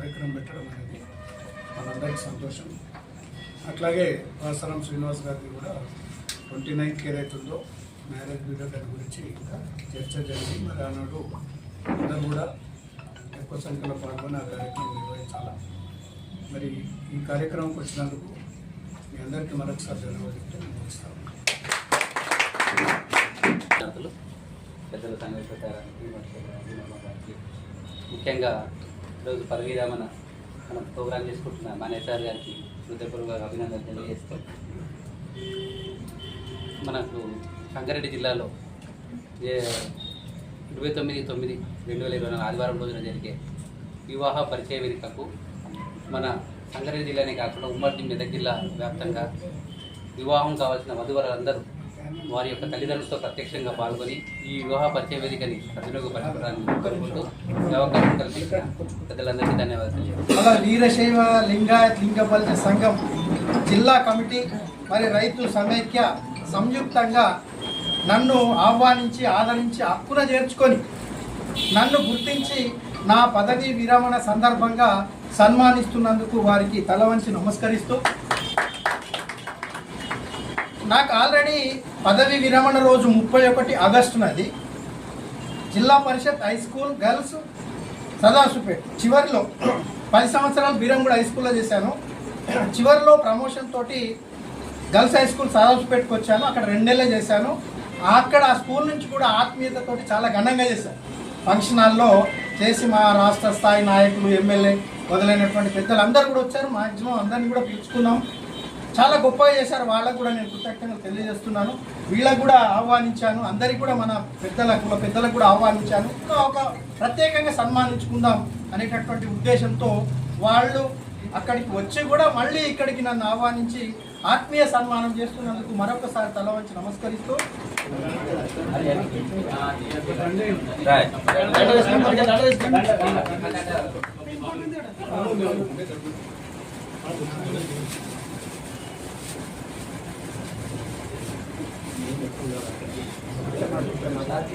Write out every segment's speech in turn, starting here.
కార్యక్రమం పెట్టడం అనేది మనందరికీ సంతోషం. అట్లాగే వాసరం శ్రీనివాస్ గారికి కూడా ట్వంటీ నైన్త్ అవుతుందో మ్యారేజ్ మీద దాని గురించి ఇంకా చర్చ జరిగి మరి ఆనాడు అందరూ కూడా ఎక్కువ సంఖ్యలో పాల్గొని ఆ కార్యక్రమం నిర్వహించాలా. మరి ఈ కార్యక్రమంకి వచ్చినందుకు మీ అందరికీ మరొకసారి ధన్యవాదాలు నిర్వహిస్తాను పెద్దల సంఘ ముఖ్యంగా ఈరోజు పదవీ మనం ప్రోగ్రాం చేసుకుంటున్న. మానేసార్ గారికి హృదయపూర్వక అభినందనలు తెలియజేస్తాం మనకు సంగారెడ్డి జిల్లాలో ఏ ఇరవై తొమ్మిది తొమ్మిది రెండు వేల ఇరవై నాలుగు ఆదివారం రోజున జరిగే వివాహ పరిచయ వేదికకు మన సంగారెడ్డి జిల్లానే కాకుండా ఉమ్మడి మెదక్ జిల్లా వ్యాప్తంగా వివాహం కావాల్సిన వధువరులందరూ వారి యొక్క తల్లిదండ్రులతో ప్రత్యక్షంగా పాల్గొని ఈ వివాహ పరిచయ వేదికని సద్వినియోగపరచడానికి కోరుకుంటూ ఈ అవకాశం కలిసి పెద్దలందరికీ ధన్యవాదాలు అలా వీరశైవ లింగాయత్ లింగబల్య సంఘం జిల్లా కమిటీ మరి రైతు సమైక్య సంయుక్తంగా నన్ను ఆహ్వానించి ఆదరించి హక్కున చేర్చుకొని నన్ను గుర్తించి నా పదవి విరమణ సందర్భంగా సన్మానిస్తున్నందుకు వారికి తల వంచి నమస్కరిస్తూ నాకు ఆల్రెడీ పదవి విరమణ రోజు ముప్పై ఒకటి ఆగస్టునది Zilla Parishad high school girls Sadasupet. చివరిలో పది సంవత్సరాలు బీరంగూడ హై స్కూల్లో చేశాను. చివరిలో ప్రమోషన్ తోటి గర్ల్స్ హై స్కూల్ సదాసుపేట్కి వచ్చాను. అక్కడ రెండేళ్ళే చేశాను. అక్కడ ఆ స్కూల్ నుంచి కూడా ఆత్మీయతతోటి చాలా ఘనంగా చేశాను. ఫంక్షన్ హాల్లో చేసి మా రాష్ట్ర స్థాయి నాయకులు ఎమ్మెల్యే మొదలైనటువంటి పెద్దలు అందరూ కూడా వచ్చారు. మాక్సిమం అందరిని కూడా పిలుచుకున్నాం. చాలా గొప్పగా చేశారు. వాళ్ళకు కూడా నేను కృతజ్ఞతలు తెలియజేస్తున్నాను. వీళ్ళకు కూడా ఆహ్వానించాను. అందరికి కూడా మన పెద్దలకు కుల పెద్దలకు కూడా ఆహ్వానించాను. ఇంకా ఒక ప్రత్యేకంగా సన్మానించుకుందాం అనేటటువంటి ఉద్దేశంతో వాళ్ళు అక్కడికి వచ్చి కూడా మళ్ళీ ఇక్కడికి నన్ను ఆహ్వానించి ఆత్మీయ సన్మానం చేస్తున్నందుకు మరొకసారి తల వంచి నమస్కరిస్తూ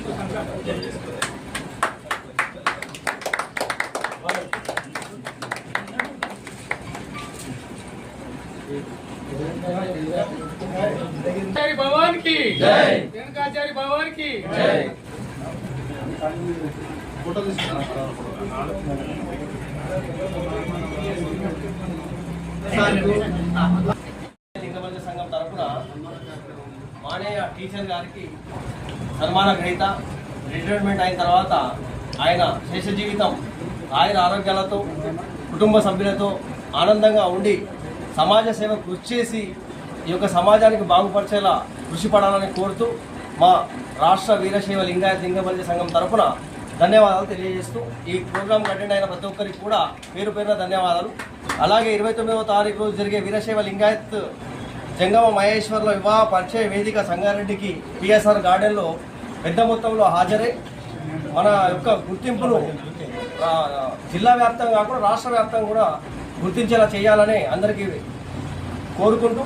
శివాయ నమః ఆచారి భగవాన్ కి రేణుకాచారి భగవాన్ కి లింగబంధ సంఘం తరఫున మానేయ టీచర్ గారికి సన్మాన గ్రహీత రిటైర్మెంట్ అయిన తర్వాత ఆయన శేష జీవితం ఆయన ఆరోగ్యాలతో కుటుంబ సభ్యులతో ఆనందంగా ఉండి సమాజ సేవ కృషి చేసి ఈ యొక్క సమాజానికి బాగుపరిచేలా కృషి పడాలని కోరుతూ మా రాష్ట్ర వీరశైవ లింగాయత్ లింగబంధ సంఘం తరఫున ధన్యవాదాలు తెలియజేస్తూ ఈ ప్రోగ్రాం అటెండ్ అయిన ప్రతి ఒక్కరికి కూడా పేరు పేరున ధన్యవాదాలు. అలాగే ఇరవై తొమ్మిదవ తారీఖు రోజు జరిగే వీరశైవ లింగాయత్ జంగమ మహేశ్వర్ల వివాహ పరిచయ వేదిక సంగారెడ్డికి పిఎస్ఆర్ గార్డెన్లో పెద్ద మొత్తంలో హాజరై మన యొక్క గుర్తింపును జిల్లా వ్యాప్తంగా కాకుండా రాష్ట్ర వ్యాప్తంగా కూడా గుర్తించేలా చేయాలని అందరికీ కోరుకుంటూ